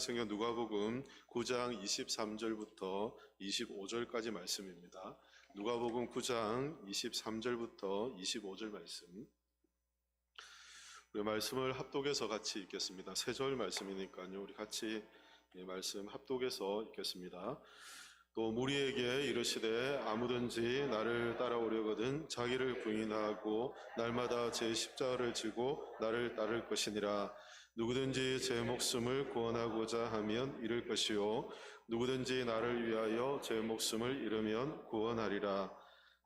성경 누가복음 9장 23절부터 25절까지 말씀입니다. 누가복음 9장 23절부터 25절 말씀. 우리 말씀을 합독해서 같이 읽겠습니다. 세 절 말씀이니까요. 우리 같이 이 말씀 합독해서 읽겠습니다. 또 무리에게 이르시되 아무든지 나를 따라오려거든 자기를 부인하고 날마다 제 십자가를 지고 나를 따를 것이니라. 누구든지 제 목숨을 구원하고자 하면 잃을 것이요. 누구든지 나를 위하여 제 목숨을 잃으면 구원하리라.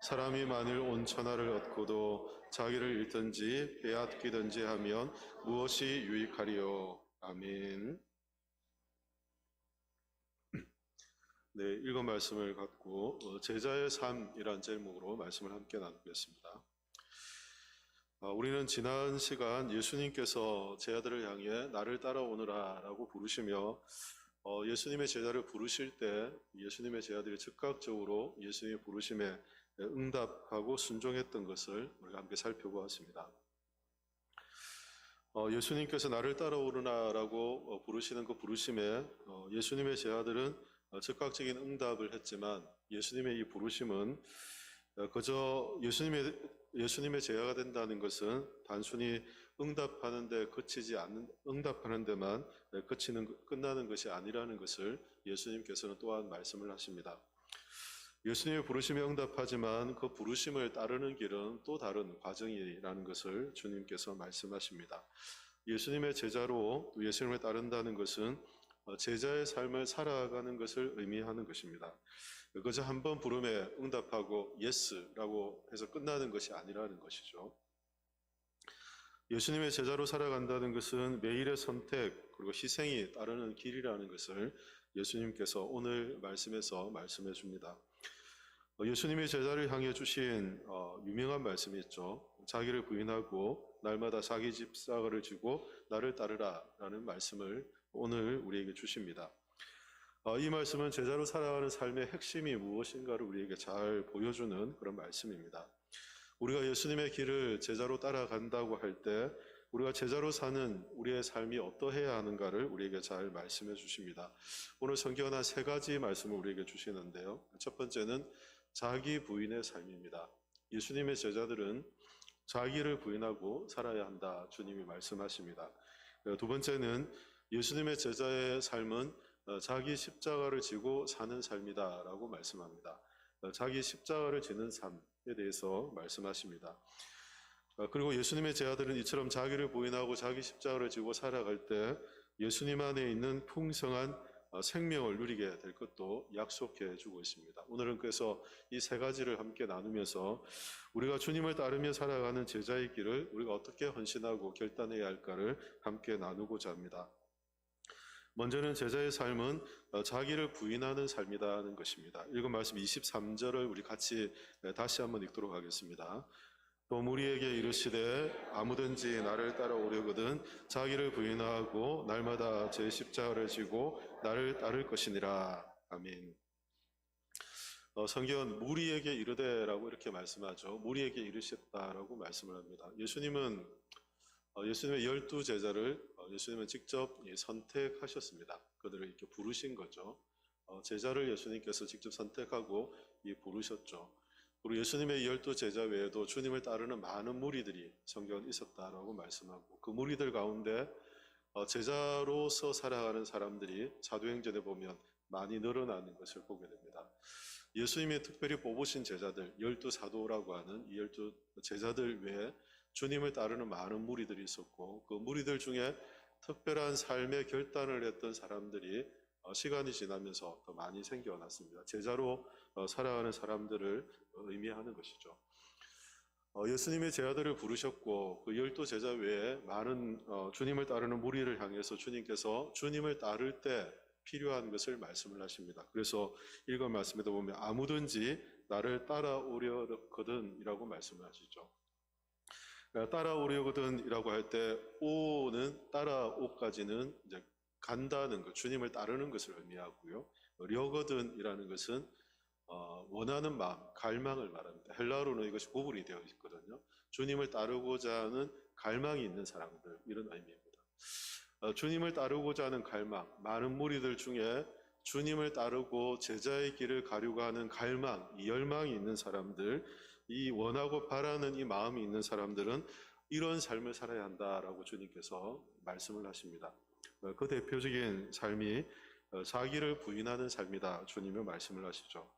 사람이 만일 온 천하를 얻고도 자기를 잃든지 빼앗기든지 하면 무엇이 유익하리요? 아멘. 네, 읽은 말씀을 갖고 어, 제자의 삶이란 제목으로 말씀을 함께 나누겠습니다. 아, 우리는 지난 시간 예수님께서 제 아들을 향해 나를 따라오너라라고 부르시며 어, 예수님의 제자를 부르실 때 예수님의 제자들이 즉각적으로 예수님의 부르심에 응답하고 순종했던 것을 우리가 함께 살펴보았습니다. 어, 예수님께서 나를 따라오르나라고 어, 부르시는 그 부르심에 어, 예수님의 제자들은 어, 즉각적인 응답을 했지만 예수님의 이 부르심은 어, 그저 예수님의 예수님의 제자가 된다는 것은 단순히 응답하는데 그치지 않는 응답하는 데만 그치는 끝나는 것이 아니라는 것을 예수님께서는 또한 말씀을 하십니다. 예수님의 부르심에 응답하지만 그 부르심을 따르는 길은 또 다른 과정이라는 것을 주님께서 말씀하십니다. 예수님의 제자로 또 예수님을 따른다는 것은 어, 제자의 삶을 살아가는 것을 의미하는 것입니다. 그저 한 번 부름에 응답하고 예스라고 해서 끝나는 것이 아니라는 것이죠. 예수님의 제자로 살아간다는 것은 매일의 선택 그리고 희생이 따르는 길이라는 것을 예수님께서 오늘 말씀에서 말씀해 줍니다. 어, 예수님의 제자를 향해 주신 어, 유명한 말씀이 있죠. 자기를 부인하고 날마다 자기 집사가를 지고 나를 따르라라는 말씀을 오늘 우리에게 주십니다. 어, 이 말씀은 제자로 살아가는 삶의 핵심이 무엇인가를 우리에게 잘 보여주는 그런 말씀입니다. 우리가 예수님의 길을 제자로 따라간다고 할 때 우리가 제자로 사는 우리의 삶이 어떠해야 하는가를 우리에게 잘 말씀해 주십니다. 오늘 성경은 한 세 가지 말씀을 우리에게 주시는데요. 첫 번째는 자기 부인의 삶입니다. 예수님의 제자들은 자기를 부인하고 살아야 한다. 주님이 말씀하십니다. 두 번째는 예수님의 제자의 삶은 어, 자기 십자가를 지고 사는 삶이다라고 말씀합니다. 어, 자기 십자가를 지는 삶에 대해서 말씀하십니다. 어, 그리고 예수님의 제자들은 이처럼 자기를 부인하고 자기 십자가를 지고 살아갈 때 예수님 안에 있는 풍성한 생명을 누리게 될 것도 약속해 주고 있습니다. 오늘은 그래서 이 세 가지를 함께 나누면서 우리가 주님을 따르며 살아가는 제자의 길을 우리가 어떻게 헌신하고 결단해야 할까를 함께 나누고자 합니다. 먼저는 제자의 삶은 어, 자기를 부인하는 삶이라는 것입니다. 읽은 말씀 23절을 우리 같이 다시 한번 읽도록 하겠습니다. 또 무리에게 이르시되 아무든지 나를 따라오려거든 자기를 부인하고 날마다 제 십자가를 지고 나를 따를 것이니라. 아멘. 어, 성경은 무리에게 이르되라고 이렇게 말씀하죠. 무리에게 이르셨다라고 말씀을 합니다. 예수님은 어, 예수님의 열두 제자를 어, 예수님은 직접 선택하셨습니다. 그들을 이렇게 부르신 거죠. 어, 제자를 예수님께서 직접 선택하고 부르셨죠. 그리고 예수님의 열두 제자 외에도 주님을 따르는 많은 무리들이 성경에 있었다라고 말씀하고 그 무리들 가운데 제자로서 살아가는 사람들이 사도행전에 보면 많이 늘어나는 것을 보게 됩니다. 예수님이 특별히 뽑으신 제자들, 열두 사도라고 하는 이 열두 제자들 외에 주님을 따르는 많은 무리들이 있었고 그 무리들 중에 특별한 삶의 결단을 했던 사람들이 어, 시간이 지나면서 더 많이 생겨났습니다. 제자로 어, 살아가는 사람들을 의미하는 것이죠. 어, 예수님의 제자들을 부르셨고 그 열두 제자 외에 많은 주님을 따르는 무리를 향해서 주님께서 주님을 따를 때 필요한 것을 말씀을 하십니다. 그래서 읽은 말씀에도 보면 아무든지 나를 따라오려거든이라고 말씀을 하시죠. 따라오려거든이라고 할 때 오는 따라오까지는 이제 간다는 것, 주님을 따르는 것을 의미하고요. 려거든이라는 것은 어, 원하는 마음, 갈망을 말합니다. 헬라어로는 이것이 구분이 되어 있거든요. 주님을 따르고자 하는 갈망이 있는 사람들 이런 의미입니다. 어, 주님을 따르고자 하는 갈망, 많은 무리들 중에 주님을 따르고 제자의 길을 가려고 하는 갈망, 이 열망이 있는 사람들, 이 원하고 바라는 이 마음이 있는 사람들은 이런 삶을 살아야 한다라고 주님께서 말씀을 하십니다. 어, 그 대표적인 삶이 어, 자기를 부인하는 삶이다. 주님이 말씀을 하시죠.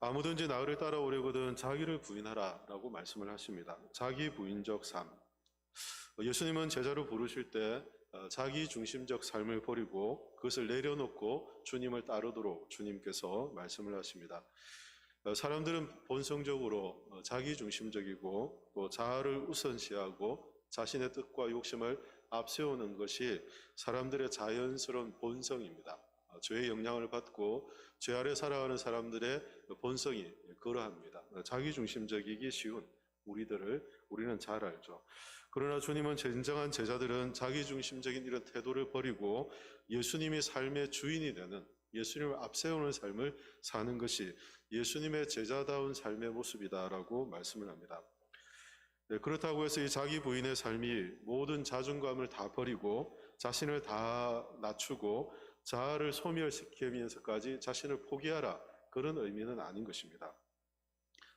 아무든지 나를 따라오려거든 자기를 부인하라 라고 말씀을 하십니다. 자기 부인적 삶. 어, 예수님은 제자로 부르실 때 어, 자기 중심적 삶을 버리고 그것을 내려놓고 주님을 따르도록 주님께서 말씀을 하십니다. 어, 사람들은 본성적으로 어, 자기 중심적이고 또 자아를 우선시하고 자신의 뜻과 욕심을 앞세우는 것이 사람들의 자연스러운 본성입니다. 어, 죄의 영향을 받고 죄 아래 살아가는 사람들의 본성이 그러합니다. 어, 자기 중심적이기 쉬운 우리들을 우리는 잘 알죠. 그러나 주님은 진정한 제자들은 자기 중심적인 이런 태도를 버리고 예수님이 삶의 주인이 되는 예수님을 앞세우는 삶을 사는 것이 예수님의 제자다운 삶의 모습이다라고 말씀을 합니다. 네, 그렇다고 해서 이 자기 부인의 삶이 모든 자존감을 다 버리고 자신을 다 낮추고 자아를 소멸시키면서까지 자신을 포기하라 그런 의미는 아닌 것입니다.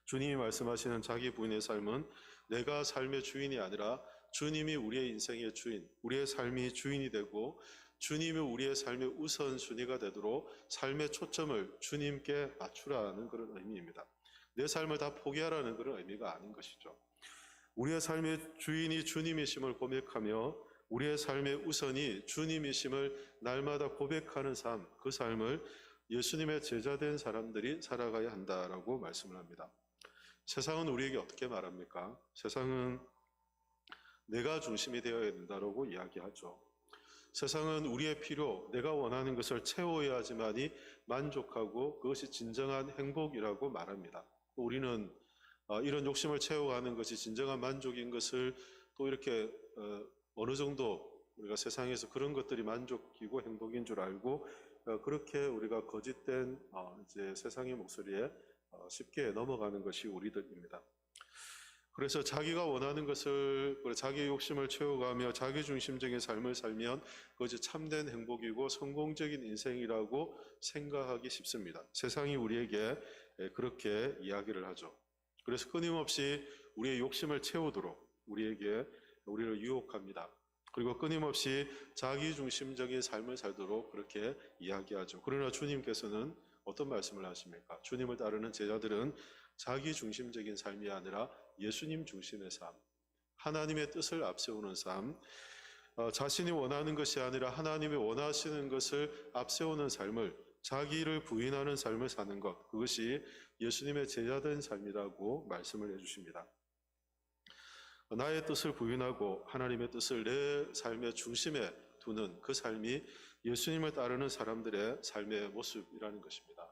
주님이 말씀하시는 자기 부인의 삶은 내가 삶의 주인이 아니라 주님이 우리의 인생의 주인, 우리의 삶이 주인이 되고 주님이 우리의 삶의 우선순위가 되도록 삶의 초점을 주님께 맞추라는 그런 의미입니다. 내 삶을 다 포기하라는 그런 의미가 아닌 것이죠. 우리의 삶의 주인이 주님이심을 고백하며 우리의 삶의 우선이 주님이심을 날마다 고백하는 삶, 그 삶을 예수님의 제자된 사람들이 살아가야 한다라고 말씀을 합니다. 세상은 우리에게 어떻게 말합니까? 세상은 내가 중심이 되어야 된다라고 이야기하죠. 세상은 우리의 필요, 내가 원하는 것을 채워야지만이 만족하고 그것이 진정한 행복이라고 말합니다. 우리는 어, 이런 욕심을 채워가는 것이 진정한 만족인 것을 또 이렇게 어, 어느 정도 우리가 세상에서 그런 것들이 만족이고 행복인 줄 알고 어, 그렇게 우리가 거짓된 이제 세상의 목소리에 쉽게 넘어가는 것이 우리들입니다. 그래서 자기가 원하는 것을 자기 욕심을 채워가며 자기 중심적인 삶을 살면 그것이 참된 행복이고 성공적인 인생이라고 생각하기 쉽습니다. 세상이 우리에게 그렇게 이야기를 하죠. 그래서 끊임없이 우리의 욕심을 채우도록 우리에게 우리를 유혹합니다. 그리고 끊임없이 자기 중심적인 삶을 살도록 그렇게 이야기하죠. 그러나 주님께서는 어떤 말씀을 하십니까? 주님을 따르는 제자들은 자기 중심적인 삶이 아니라 예수님 중심의 삶, 하나님의 뜻을 앞세우는 삶, 어, 자신이 원하는 것이 아니라 하나님이 원하시는 것을 앞세우는 삶을 자기를 부인하는 삶을 사는 것, 그것이 예수님의 제자된 삶이라고 말씀을 해주십니다. 나의 뜻을 부인하고 하나님의 뜻을 내 삶의 중심에 두는 그 삶이 예수님을 따르는 사람들의 삶의 모습이라는 것입니다.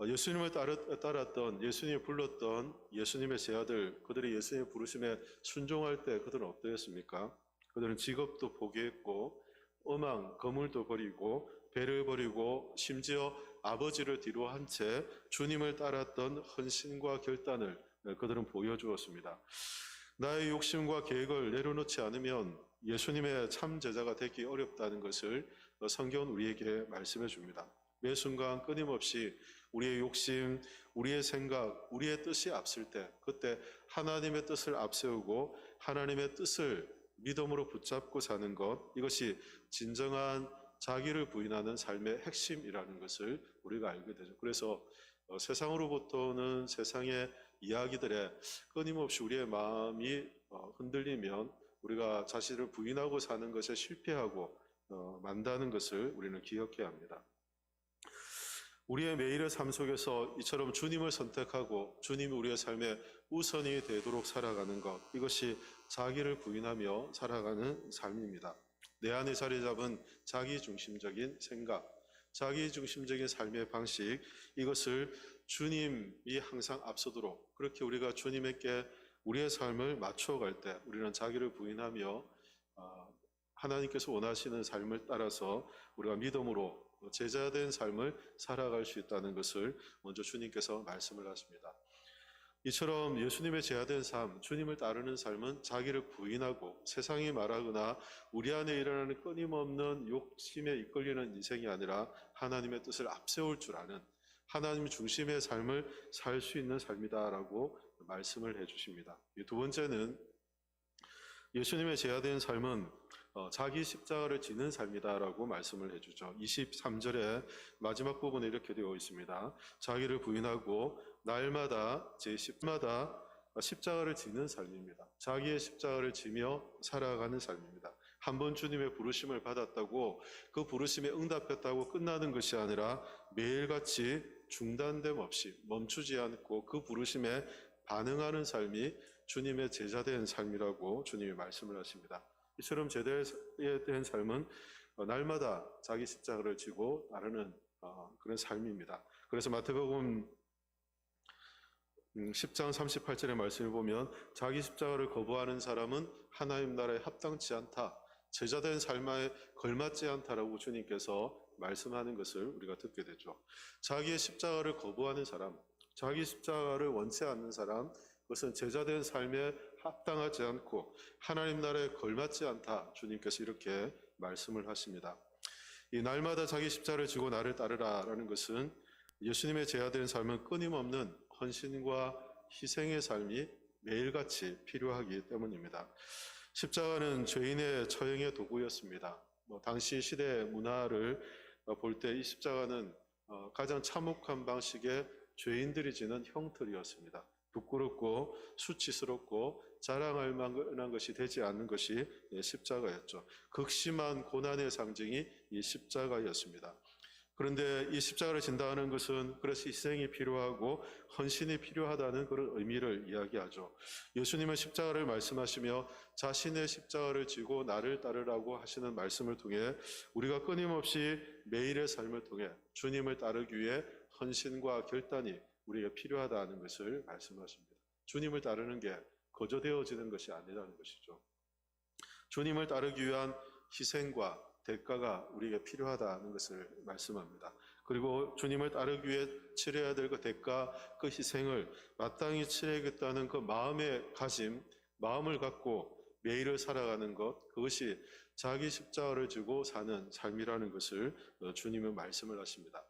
어, 예수님을 따랐던 예수님이 불렀던 예수님의 제자들 그들이 예수님의 부르심에 순종할 때 그들은 어떠했습니까? 그들은 직업도 포기했고 어망 거물도 버리고 배를 버리고 심지어 아버지를 뒤로 한 채 주님을 따랐던 헌신과 결단을 그들은 보여주었습니다. 나의 욕심과 계획을 내려놓지 않으면 예수님의 참 제자가 되기 어렵다는 것을 성경은 우리에게 말씀해 줍니다. 매 순간 끊임없이 우리의 욕심, 우리의 생각, 우리의 뜻이 앞설 때 그때 하나님의 뜻을 앞세우고 하나님의 뜻을 믿음으로 붙잡고 사는 것 이것이 진정한 자기를 부인하는 삶의 핵심이라는 것을 우리가 알게 되죠. 그래서 어, 세상으로부터는 세상의 이야기들에 끊임없이 우리의 마음이 어, 흔들리면 우리가 자신을 부인하고 사는 것에 실패하고 어, 만다는 것을 우리는 기억해야 합니다. 우리의 매일의 삶 속에서 이처럼 주님을 선택하고 주님이 우리의 삶의 우선이 되도록 살아가는 것 이것이 자기를 부인하며 살아가는 삶입니다. 내 안에 자리 잡은 자기 중심적인 생각, 자기 중심적인 삶의 방식 이것을 주님이 항상 앞서도록 그렇게 우리가 주님에게 우리의 삶을 맞춰갈 때 우리는 자기를 부인하며 아, 하나님께서 원하시는 삶을 따라서 우리가 믿음으로 제자된 삶을 살아갈 수 있다는 것을 먼저 주님께서 말씀을 하십니다. 이처럼 예수님의 제하된 삶, 주님을 따르는 삶은 자기를 부인하고 세상이 말하거나 우리 안에 일어나는 끊임없는 욕심에 이끌리는 인생이 아니라 하나님의 뜻을 앞세울 줄 아는 하나님 중심의 삶을 살 수 있는 삶이다라고 말씀을 해주십니다. 이두 번째는 예수님의 제하된 삶은 어, 자기 십자가를 지는 삶이다라고 말씀을 해주죠. 23절에 마지막 부분에 이렇게 되어 있습니다. 자기를 부인하고 날마다 제 십마다 십자가를 지는 삶입니다. 자기의 십자가를 지며 살아가는 삶입니다. 한 번 주님의 부르심을 받았다고 그 부르심에 응답했다고 끝나는 것이 아니라 매일같이 중단됨 없이 멈추지 않고 그 부르심에 반응하는 삶이 주님의 제자된 삶이라고 주님이 말씀을 하십니다. 이처럼 제대된 삶은 어, 날마다 자기 십자가를 지고 나르는 어, 그런 삶입니다. 그래서 마태복음 음, 10장 38절의 말씀을 보면 자기 십자가를 거부하는 사람은 하나님 나라에 합당치 않다. 제자된 삶에 걸맞지 않다라고 주님께서 말씀하는 것을 우리가 듣게 되죠. 자기의 십자가를 거부하는 사람, 자기 십자가를 원치 않는 사람, 그것은 제자된 삶에 합당하지 않고 하나님 나라에 걸맞지 않다. 주님께서 이렇게 말씀을 하십니다. 이 날마다 자기 십자를 지고 나를 따르라라는 것은 예수님의 제자된 삶은 끊임없는 헌신과 희생의 삶이 매일같이 필요하기 때문입니다. 십자가는 죄인의 처형의 도구였습니다. 뭐 당시 시대 문화를 볼 때 이 십자가는 어, 가장 참혹한 방식의 죄인들이 지는 형틀이었습니다. 부끄럽고 수치스럽고 자랑할 만한 것이 되지 않는 것이 예, 십자가였죠. 극심한 고난의 상징이 이 십자가였습니다. 그런데 이 십자가를 진다는 것은 그래서 희생이 필요하고 헌신이 필요하다는 그런 의미를 이야기하죠. 예수님은 십자가를 말씀하시며 자신의 십자가를 지고 나를 따르라고 하시는 말씀을 통해 우리가 끊임없이 매일의 삶을 통해 주님을 따르기 위해 헌신과 결단이 우리에게 필요하다는 것을 말씀하십니다. 주님을 따르는 게 거저되어지는 것이 아니라는 것이죠. 주님을 따르기 위한 희생과 대가가 우리에게 필요하다는 것을 말씀합니다. 그리고 주님을 따르기 위해 치러야 될 그 대가, 그 희생을 마땅히 치러야겠다는 그 마음의 가짐, 마음을 갖고 매일을 살아가는 것, 그것이 자기 십자가를 지고 사는 삶이라는 것을 어, 주님은 말씀을 하십니다.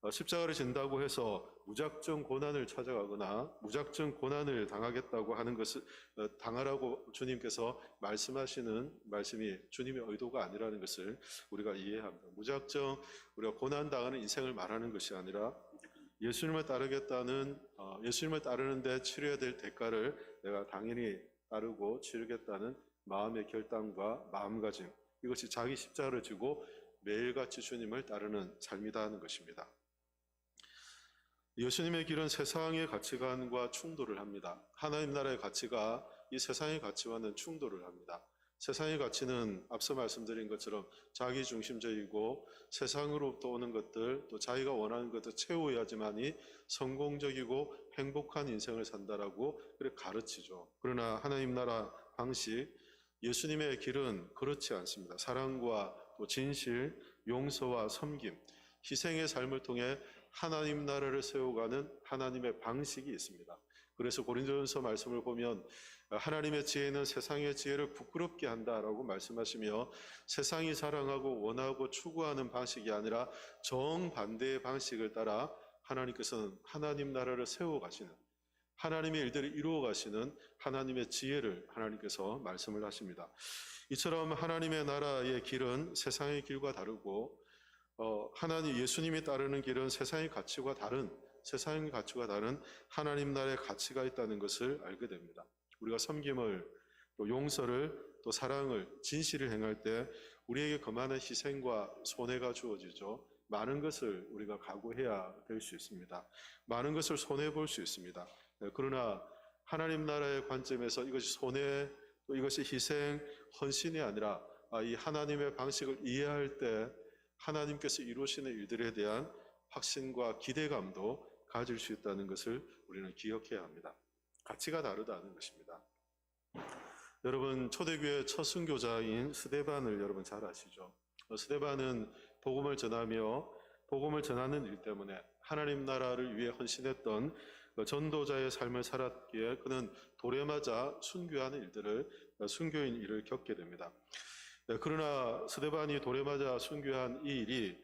어, 십자가를 진다고 해서 무작정 고난을 찾아가거나 무작정 고난을 당하겠다고 하는 것을 어, 당하라고 주님께서 말씀하시는 말씀이 주님의 의도가 아니라는 것을 우리가 이해합니다. 무작정 우리가 고난 당하는 인생을 말하는 것이 아니라 예수님을 따르겠다는 어, 예수님을 따르는데 치러야 될 대가를 내가 당연히 따르고 치르겠다는 마음의 결단과 마음가짐 이것이 자기 십자가를 지고 매일같이 주님을 따르는 삶이다 하는 것입니다. 예수님의 길은 세상의 가치관과 충돌을 합니다. 하나님 나라의 가치가 이 세상의 가치와는 충돌을 합니다. 세상의 가치는 앞서 말씀드린 것처럼 자기 중심적이고 세상으로부터 오는 것들 또 자기가 원하는 것을 채워야지만이 성공적이고 행복한 인생을 산다라고 그렇게 가르치죠. 그러나 하나님 나라 방식 예수님의 길은 그렇지 않습니다. 사랑과 또 진실, 용서와 섬김, 희생의 삶을 통해 하나님 나라를 세워가는 하나님의 방식이 있습니다. 그래서 고린도전서 말씀을 보면 하나님의 지혜는 세상의 지혜를 부끄럽게 한다라고 말씀하시며 세상이 사랑하고 원하고 추구하는 방식이 아니라 정반대의 방식을 따라 하나님께서는 하나님 나라를 세워 가시는 하나님의 일들을 이루어 가시는 하나님의 지혜를 하나님께서 말씀을 하십니다. 이처럼 하나님의 나라의 길은 세상의 길과 다르고 어, 하나님 예수님이 따르는 길은 세상의 가치와 다른 세상의 가치와 다른 하나님 나라의 가치가 있다는 것을 알게 됩니다. 우리가 섬김을 또 용서를 또 사랑을 진실을 행할 때 우리에게 그만한 희생과 손해가 주어지죠. 많은 것을 우리가 각오해야 될 수 있습니다. 많은 것을 손해 볼 수 있습니다. 네, 그러나 하나님 나라의 관점에서 이것이 손해 또 이것이 희생 헌신이 아니라 아, 이 하나님의 방식을 이해할 때 하나님께서 이루시는 일들에 대한 확신과 기대감도 가질 수 있다는 것을 우리는 기억해야 합니다. 가치가 다르다는 것입니다. 여러분 초대교회 첫 순교자인 스데반을 여러분 잘 아시죠? 어, 스데반은 복음을 전하며 복음을 전하는 일 때문에 하나님 나라를 위해 헌신했던 그 전도자의 삶을 살았기에 그는 돌에 맞아 순교하는 일들을 어, 순교인 일을 겪게 됩니다. 네, 그러나 스데반이 돌에 맞아 순교한 이 일이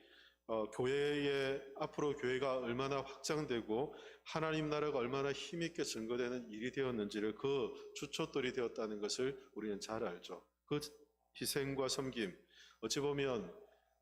어, 교회의 앞으로 교회가 얼마나 확장되고 하나님 나라가 얼마나 힘있게 증거되는 일이 되었는지를 그 주춧돌이 되었다는 것을 우리는 잘 알죠. 그 희생과 섬김 어찌 보면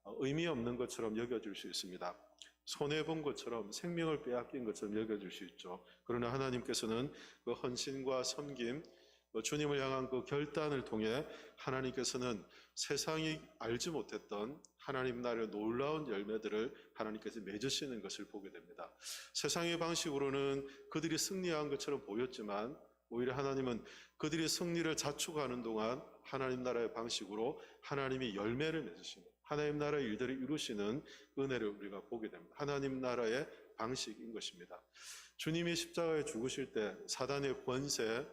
어, 의미 없는 것처럼 여겨질 수 있습니다. 손해 본 것처럼 생명을 빼앗긴 것처럼 여겨질 수 있죠. 그러나 하나님께서는 그 헌신과 섬김, 그 주님을 향한 그 결단을 통해 하나님께서는 세상이 알지 못했던 하나님 나라의 놀라운 열매들을 하나님께서 맺으시는 것을 보게 됩니다. 세상의 방식으로는 그들이 승리한 것처럼 보였지만 오히려 하나님은 그들이 승리를 자축하는 동안 하나님 나라의 방식으로 하나님이 열매를 맺으시는 하나님 나라의 일들을 이루시는 은혜를 우리가 보게 됩니다. 하나님 나라의 방식인 것입니다. 주님이 십자가에 죽으실 때 사단의 권세,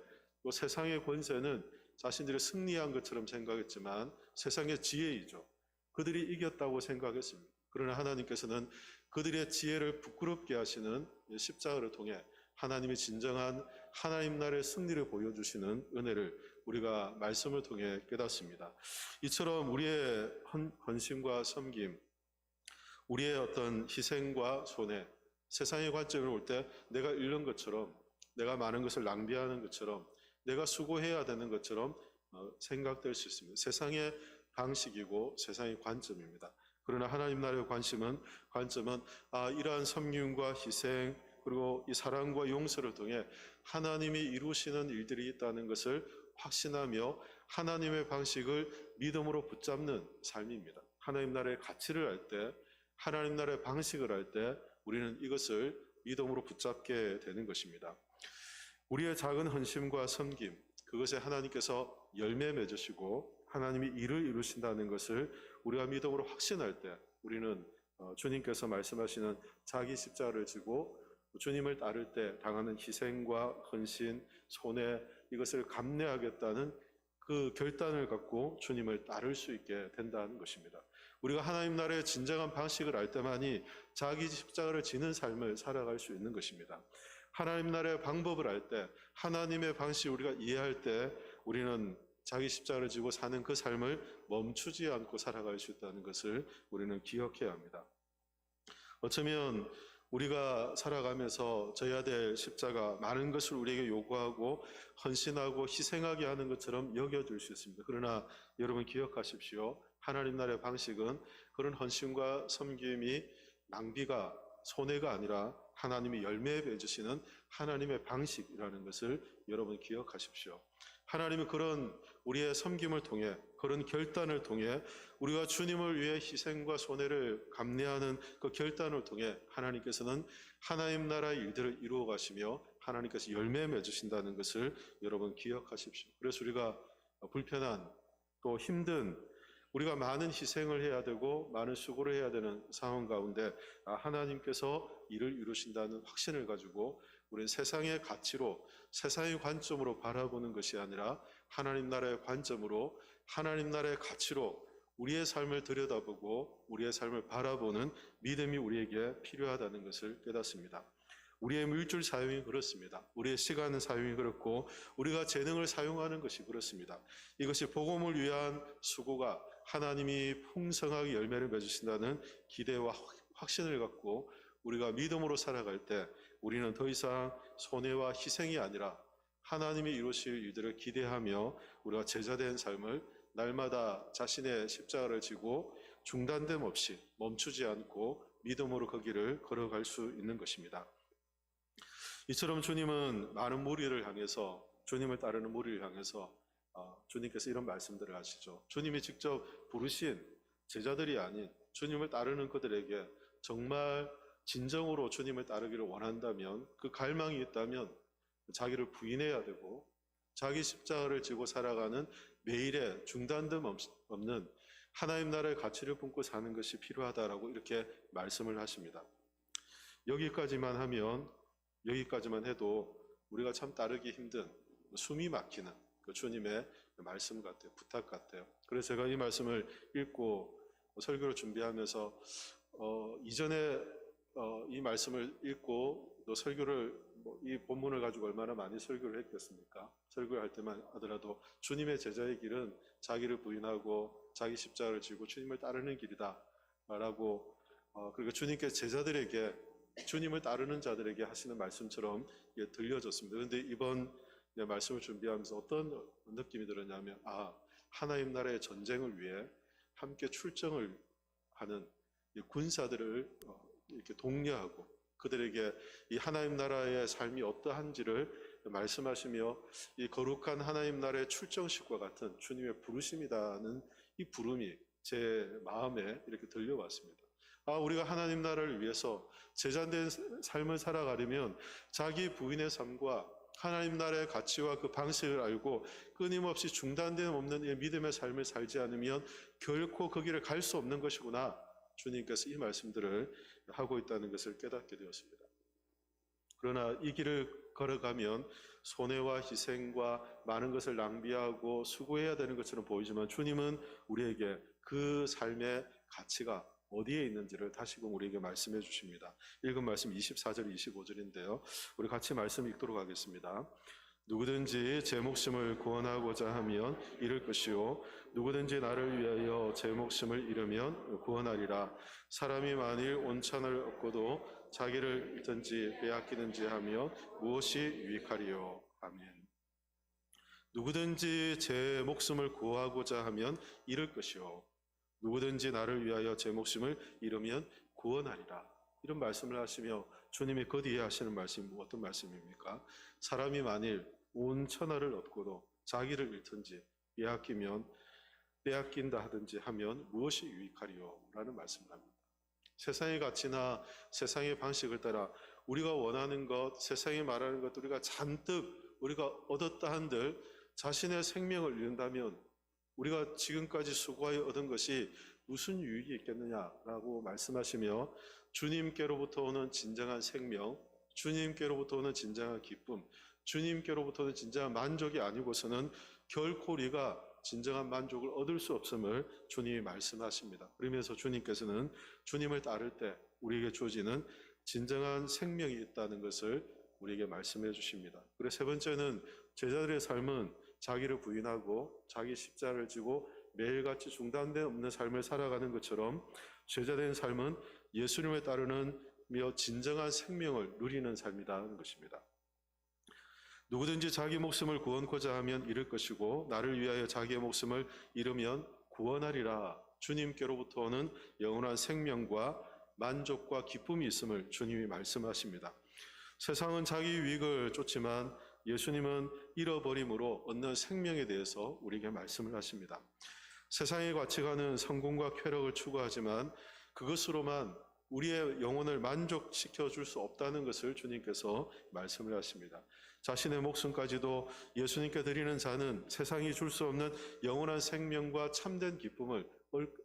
또 세상의 권세는 자신들이 승리한 것처럼 생각했지만 세상의 지혜이죠. 그들이 이겼다고 생각했습니다. 그러나 하나님께서는 그들의 지혜를 부끄럽게 하시는 이 십자가를 통해 하나님이 진정한 하나님 나라의 승리를 보여주시는 은혜를 우리가 말씀을 통해 깨닫습니다. 이처럼 우리의 헌, 헌신과 섬김, 우리의 어떤 희생과 손해, 세상의 관점을 볼 때 내가 잃는 것처럼, 내가 많은 것을 낭비하는 것처럼, 내가 수고해야 되는 것처럼 어, 생각될 수 있습니다. 세상의 방식이고 세상의 관점입니다. 그러나 하나님 나라의 관심은 관점은 아 이러한 섬김과 희생 그리고 이 사랑과 용서를 통해 하나님이 이루시는 일들이 있다는 것을 확신하며 하나님의 방식을 믿음으로 붙잡는 삶입니다. 하나님 나라의 가치를 알 때, 하나님 나라의 방식을 알 때 우리는 이것을 믿음으로 붙잡게 되는 것입니다. 우리의 작은 헌심과 섬김, 그것에 하나님께서 열매 맺으시고 하나님이 일을 이루신다는 것을 우리가 믿음으로 확신할 때 우리는 어, 주님께서 말씀하시는 자기 십자가를 지고 주님을 따를 때 당하는 희생과 헌신, 손해 이것을 감내하겠다는 그 결단을 갖고 주님을 따를 수 있게 된다는 것입니다. 우리가 하나님 나라의 진정한 방식을 알 때만이 자기 십자가를 지는 삶을 살아갈 수 있는 것입니다. 하나님 나라의 방법을 알 때, 하나님의 방식 우리가 이해할 때 우리는 자기 십자가를 지고 사는 그 삶을 멈추지 않고 살아갈 수 있다는 것을 우리는 기억해야 합니다. 어쩌면 우리가 살아가면서 져야 될 십자가 많은 것을 우리에게 요구하고 헌신하고 희생하게 하는 것처럼 여겨질 수 있습니다. 그러나 여러분 기억하십시오. 하나님 나라의 방식은 그런 헌신과 섬김이 낭비가 손해가 아니라 하나님이 열매 맺으시는 하나님의 방식이라는 것을 여러분 기억하십시오. 하나님은 그런 우리의 섬김을 통해 그런 결단을 통해 우리가 주님을 위해 희생과 손해를 감내하는 그 결단을 통해 하나님께서는 하나님 나라의 일들을 이루어 가시며 하나님께서 열매 맺으신다는 것을 여러분 기억하십시오. 그래서 우리가 불편한 또 힘든 우리가 많은 희생을 해야 되고 많은 수고를 해야 되는 상황 가운데 아, 하나님께서 일을 이루신다는 확신을 가지고 우리는 세상의 가치로 세상의 관점으로 바라보는 것이 아니라 하나님 나라의 관점으로 하나님 나라의 가치로 우리의 삶을 들여다보고 우리의 삶을 바라보는 믿음이 우리에게 필요하다는 것을 깨닫습니다. 우리의 물질 사용이 그렇습니다. 우리의 시간은 사용이 그렇고 우리가 재능을 사용하는 것이 그렇습니다. 이것이 복음을 위한 수고가 하나님이 풍성하게 열매를 맺으신다는 기대와 확신을 갖고 우리가 믿음으로 살아갈 때 우리는 더 이상 손해와 희생이 아니라 하나님이 이루실 일들을 기대하며 우리가 제자된 삶을 날마다 자신의 십자가를 지고 중단됨 없이 멈추지 않고 믿음으로 그 길을 걸어갈 수 있는 것입니다. 이처럼 주님은 많은 무리를 향해서 주님을 따르는 무리를 향해서 어, 주님께서 이런 말씀들을 하시죠. 주님이 직접 부르신 제자들이 아닌 주님을 따르는 그들에게 정말 진정으로 주님을 따르기를 원한다면 그 갈망이 있다면 자기를 부인해야 되고 자기 십자가를 지고 살아가는 매일의 중단됨 없는 하나님 나라의 가치를 품고 사는 것이 필요하다라고 이렇게 말씀을 하십니다. 여기까지만 하면 여기까지만 해도 우리가 참 따르기 힘든 숨이 막히는 그 주님의 말씀 같아요. 부탁 같아요. 그래서 제가 이 말씀을 읽고 설교를 준비하면서 어, 이전에 어, 이 말씀을 읽고 또 설교를 뭐 이 본문을 가지고 얼마나 많이 설교를 했겠습니까? 설교를 할 때만 하더라도 주님의 제자의 길은 자기를 부인하고 자기 십자가를 지고 주님을 따르는 길이다. 라고 어, 그리고 주님께 제자들에게 주님을 따르는 자들에게 하시는 말씀처럼 이게 들려졌습니다. 그런데 이번 네, 말씀을 준비하면서 어떤 느낌이 들었냐면 아 하나님 나라의 전쟁을 위해 함께 출정을 하는 이 군사들을 어, 이렇게 독려하고 그들에게 이 하나님 나라의 삶이 어떠한지를 말씀하시며 이 거룩한 하나님 나라의 출정식과 같은 주님의 부르심이다는 이 부름이 제 마음에 이렇게 들려왔습니다. 아, 우리가 하나님 나라를 위해서 제자된 삶을 살아가려면 자기 부인의 삶과 하나님 나라의 가치와 그 방식을 알고 끊임없이 중단됨 없는 이 믿음의 삶을 살지 않으면 결코 그 길을 갈 수 없는 것이구나. 주님께서 이 말씀들을 하고 있다는 것을 깨닫게 되었습니다. 그러나 이 길을 걸어가면 손해와 희생과 많은 것을 낭비하고 수고해야 되는 것처럼 보이지만 주님은 우리에게 그 삶의 가치가 어디에 있는지를 다시금 우리에게 말씀해 주십니다. 읽은 말씀 24절, 25절인데요. 우리 같이 말씀 읽도록 하겠습니다. 누구든지 제 목숨을 구원하고자 하면 잃을 것이요 누구든지 나를 위하여 제 목숨을 잃으면 구원하리라 사람이 만일 온천을 얻고도 자기를 잃든지 빼앗기든지 하며 무엇이 유익하리요 아멘 누구든지 제 목숨을 구하고자 하면 잃을 것이요 누구든지 나를 위하여 제 목숨을 잃으면 구원하리라 이런 말씀을 하시며 주님이 그 뒤에 하시는 말씀이 어떤 말씀입니까? 사람이 만일 온 천하를 얻고도 자기를 잃든지 빼앗기면 빼앗긴다 하든지 하면 무엇이 유익하리요? 라는 말씀을 합니다. 세상의 가치나 세상의 방식을 따라 우리가 원하는 것, 세상이 말하는 것, 우리가 잔뜩 우리가 얻었다 한들 자신의 생명을 잃는다면 우리가 지금까지 수고하여 얻은 것이 무슨 유익이 있겠느냐라고 말씀하시며 주님께로부터 오는 진정한 생명, 주님께로부터 오는 진정한 기쁨, 주님께로부터는 진정한 만족이 아니고서는 결코 우리가 진정한 만족을 얻을 수 없음을 주님이 말씀하십니다. 그러면서 주님께서는 주님을 따를 때 우리에게 주어지는 진정한 생명이 있다는 것을 우리에게 말씀해 주십니다. 그리고 세 번째는 제자들의 삶은 자기를 부인하고 자기 십자를 지고 매일같이 중단된 없는 삶을 살아가는 것처럼 제자된 삶은 예수님을 따르는 며 진정한 생명을 누리는 삶이라는 것입니다. 누구든지 자기 목숨을 구원코자 하면 잃을 것이고 나를 위하여 자기의 목숨을 잃으면 구원하리라. 주님께로부터 오는 영원한 생명과 만족과 기쁨이 있음을 주님이 말씀하십니다. 세상은 자기 유익을 쫓지만 예수님은 잃어버림으로 얻는 생명에 대해서 우리에게 말씀을 하십니다. 세상의 가치관은 성공과 쾌락을 추구하지만 그것으로만 우리의 영혼을 만족시켜 줄 수 없다는 것을 주님께서 말씀을 하십니다. 자신의 목숨까지도 예수님께 드리는 자는 세상이 줄 수 없는 영원한 생명과 참된 기쁨을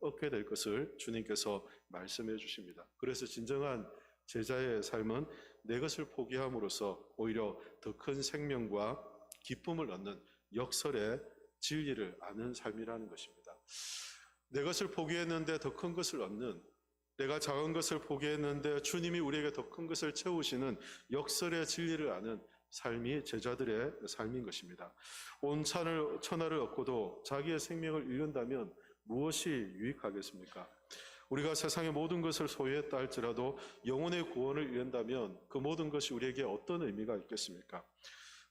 얻게 될 것을 주님께서 말씀해 주십니다. 그래서 진정한 제자의 삶은 내 것을 포기함으로써 오히려 더 큰 생명과 기쁨을 얻는 역설의 진리를 아는 삶이라는 것입니다. 내 것을 포기했는데 더 큰 것을 얻는 내가 작은 것을 포기했는데 주님이 우리에게 더 큰 것을 채우시는 역설의 진리를 아는 삶이 제자들의 삶인 것입니다. 온 천하를 얻고도 자기의 생명을 잃는다면 무엇이 유익하겠습니까? 우리가 세상의 모든 것을 소유했다 할지라도 영혼의 구원을 잃는다면 그 모든 것이 우리에게 어떤 의미가 있겠습니까?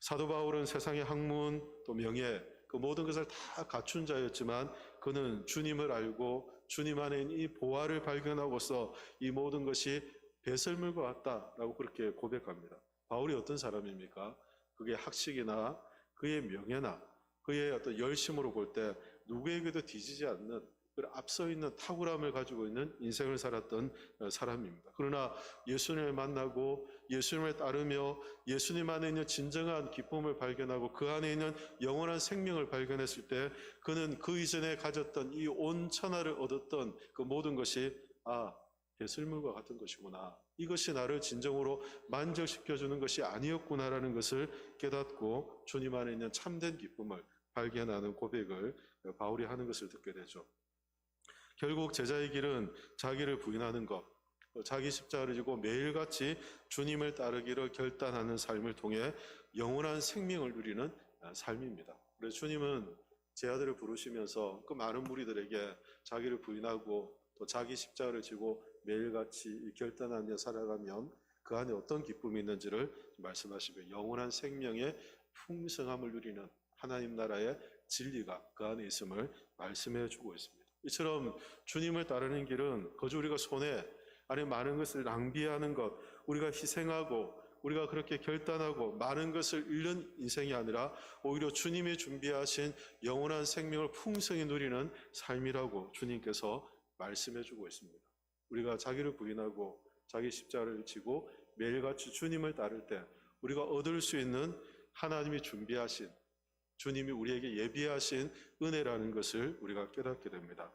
사도 바울은 세상의 학문 또 명예 그 모든 것을 다 갖춘 자였지만 그는 주님을 알고 주님 안에 이 보화를 발견하고서 이 모든 것이 배설물과 같다라고 그렇게 고백합니다. 바울이 어떤 사람입니까? 그게 학식이나 그의 명예나 그의 어떤 열심으로 볼 때 누구에게도 뒤지지 않는 그 앞서 있는 탁월함을 가지고 있는 인생을 살았던 사람입니다. 그러나 예수님을 만나고 예수님을 따르며 예수님 안에 있는 진정한 기쁨을 발견하고 그 안에 있는 영원한 생명을 발견했을 때 그는 그 이전에 가졌던 이 온 천하를 얻었던 그 모든 것이 아 배설물과 같은 것이구나. 이것이 나를 진정으로 만족시켜주는 것이 아니었구나라는 것을 깨닫고 주님 안에 있는 참된 기쁨을 발견하는 고백을 바울이 하는 것을 듣게 되죠. 결국 제자의 길은 자기를 부인하는 것, 자기 십자가를 지고 매일같이 주님을 따르기를 결단하는 삶을 통해 영원한 생명을 누리는 아, 삶입니다. 그래서 주님은 제 아들을 부르시면서 그 많은 무리들에게 자기를 부인하고 또 자기 십자가를 지고 매일같이 결단하며 살아가면 그 안에 어떤 기쁨이 있는지를 말씀하시며 영원한 생명의 풍성함을 누리는 하나님 나라의 진리가 그 안에 있음을 말씀해 주고 있습니다. 이처럼 주님을 따르는 길은 거저 우리가 손에 아니 많은 것을 낭비하는 것, 우리가 희생하고 우리가 그렇게 결단하고 많은 것을 잃는 인생이 아니라 오히려 주님이 준비하신 영원한 생명을 풍성히 누리는 삶이라고 주님께서 말씀해 주고 있습니다. 우리가 자기를 부인하고 자기 십자가를 지고 매일같이 주님을 따를 때 우리가 얻을 수 있는 하나님이 준비하신 주님이 우리에게 예비하신 은혜라는 것을 우리가 깨닫게 됩니다.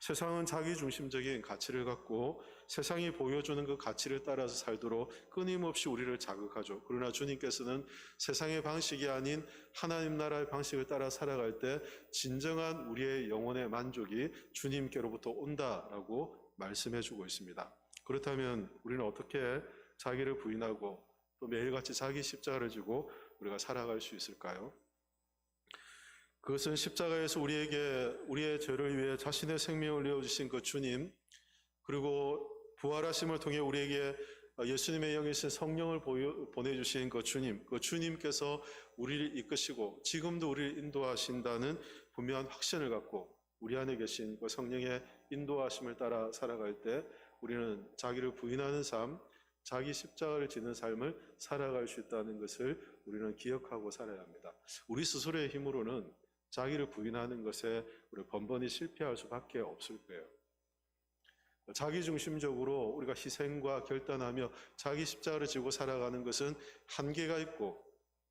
세상은 자기 중심적인 가치를 갖고 세상이 보여주는 그 가치를 따라서 살도록 끊임없이 우리를 자극하죠. 그러나 주님께서는 세상의 방식이 아닌 하나님 나라의 방식을 따라 살아갈 때 진정한 우리의 영혼의 만족이 주님께로부터 온다라고 말씀해 주고 있습니다. 그렇다면 우리는 어떻게 자기를 부인하고 또 매일같이 자기 십자가를 지고 우리가 살아갈 수 있을까요? 그것은 십자가에서 우리에게 우리의 죄를 위해 자신의 생명을 내어주신 그 주님, 그리고 부활하심을 통해 우리에게 예수님의 영이신 성령을 보내주신 그 주님, 그 주님께서 우리를 이끄시고 지금도 우리를 인도하신다는 분명한 확신을 갖고 우리 안에 계신 그 성령의 인도하심을 따라 살아갈 때 우리는 자기를 부인하는 삶, 자기 십자가를 지는 삶을 살아갈 수 있다는 것을 우리는 기억하고 살아야 합니다. 우리 스스로의 힘으로는 자기를 부인하는 것에 우리 번번이 실패할 수밖에 없을 거예요. 자기 중심적으로 우리가 희생과 결단하며 자기 십자가를 지고 살아가는 것은 한계가 있고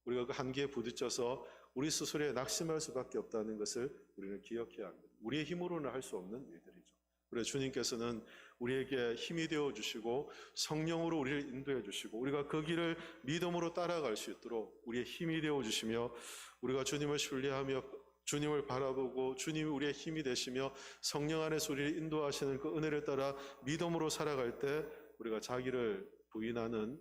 우리가 그 한계에 부딪혀서 우리 스스로에 낙심할 수밖에 없다는 것을 우리는 기억해야 합니다. 우리의 힘으로는 할 수 없는 일들이죠. 그래서 주님께서는 우리에게 힘이 되어 주시고 성령으로 우리를 인도해 주시고 우리가 그 길을 믿음으로 따라갈 수 있도록 우리의 힘이 되어 주시며 우리가 주님을 신뢰하며 주님을 바라보고 주님이 우리의 힘이 되시며 성령 안에서 우리를 인도하시는 그 은혜를 따라 믿음으로 살아갈 때 우리가 자기를 부인하는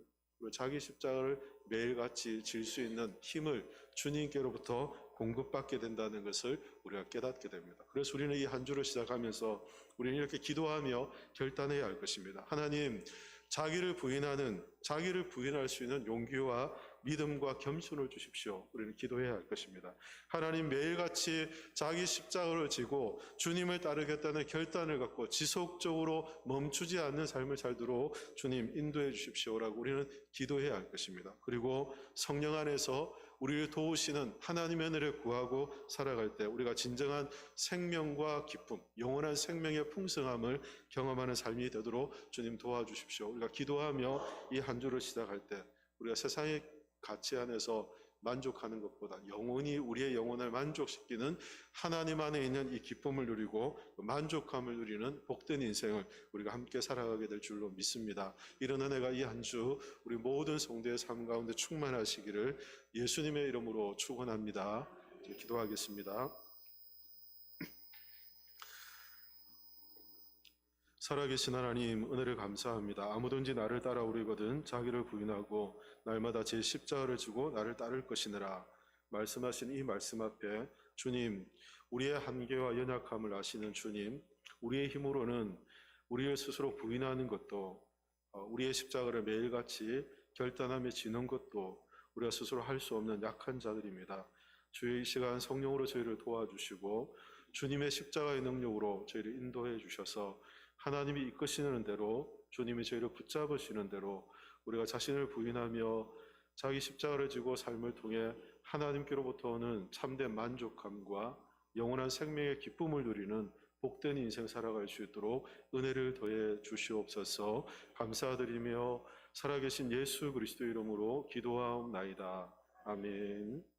자기 십자가를 매일같이 질 수 있는 힘을 주님께로부터 공급받게 된다는 것을 우리가 깨닫게 됩니다. 그래서 우리는 이 한 주를 시작하면서 우리는 이렇게 기도하며 결단해야 할 것입니다. 하나님, 자기를 부인하는, 자기를 부인할 수 있는 용기와 믿음과 겸손을 주십시오. 우리는 기도해야 할 것입니다. 하나님 매일같이 자기 십자가를 지고 주님을 따르겠다는 결단을 갖고 지속적으로 멈추지 않는 삶을 살도록 주님 인도해 주십시오라고 우리는 기도해야 할 것입니다. 그리고 성령 안에서 우리를 도우시는 하나님의 은혜를 구하고 살아갈 때 우리가 진정한 생명과 기쁨, 영원한 생명의 풍성함을 경험하는 삶이 되도록 주님 도와주십시오. 우리가 기도하며 이 한 주를 시작할 때 우리가 세상의 가치 안에서 만족하는 것보다 영원히 우리의 영혼을 만족시키는 하나님 안에 있는 이 기쁨을 누리고 만족함을 누리는 복된 인생을 우리가 함께 살아가게 될 줄로 믿습니다. 이런 은혜가 이 한 주 우리 모든 성도의 삶 가운데 충만하시기를 예수님의 이름으로 축원합니다. 기도하겠습니다. 살아계신 하나님 은혜를 감사합니다. 아무든지 나를 따라오리거든 자기를 부인하고 날마다 제 십자가를 지고 나를 따를 것이니라. 말씀하신 이 말씀 앞에 주님, 우리의 한계와 연약함을 아시는 주님, 우리의 힘으로는 우리를 스스로 부인하는 것도 어, 우리의 십자가를 매일같이 결단하며 지는 것도 우리가 스스로 할 수 없는 약한 자들입니다. 주의 이 시간 성령으로 저희를 도와주시고 주님의 십자가의 능력으로 저희를 인도해 주셔서 하나님이 이끄시는 대로 주님이 저희를 붙잡으시는 대로 우리가 자신을 부인하며 자기 십자가를 지고 삶을 통해 하나님께로부터 오는 참된 만족함과 영원한 생명의 기쁨을 누리는 복된 인생 살아갈 수 있도록 은혜를 더해 주시옵소서 감사드리며 살아계신 예수 그리스도 이름으로 기도하옵나이다. 아멘.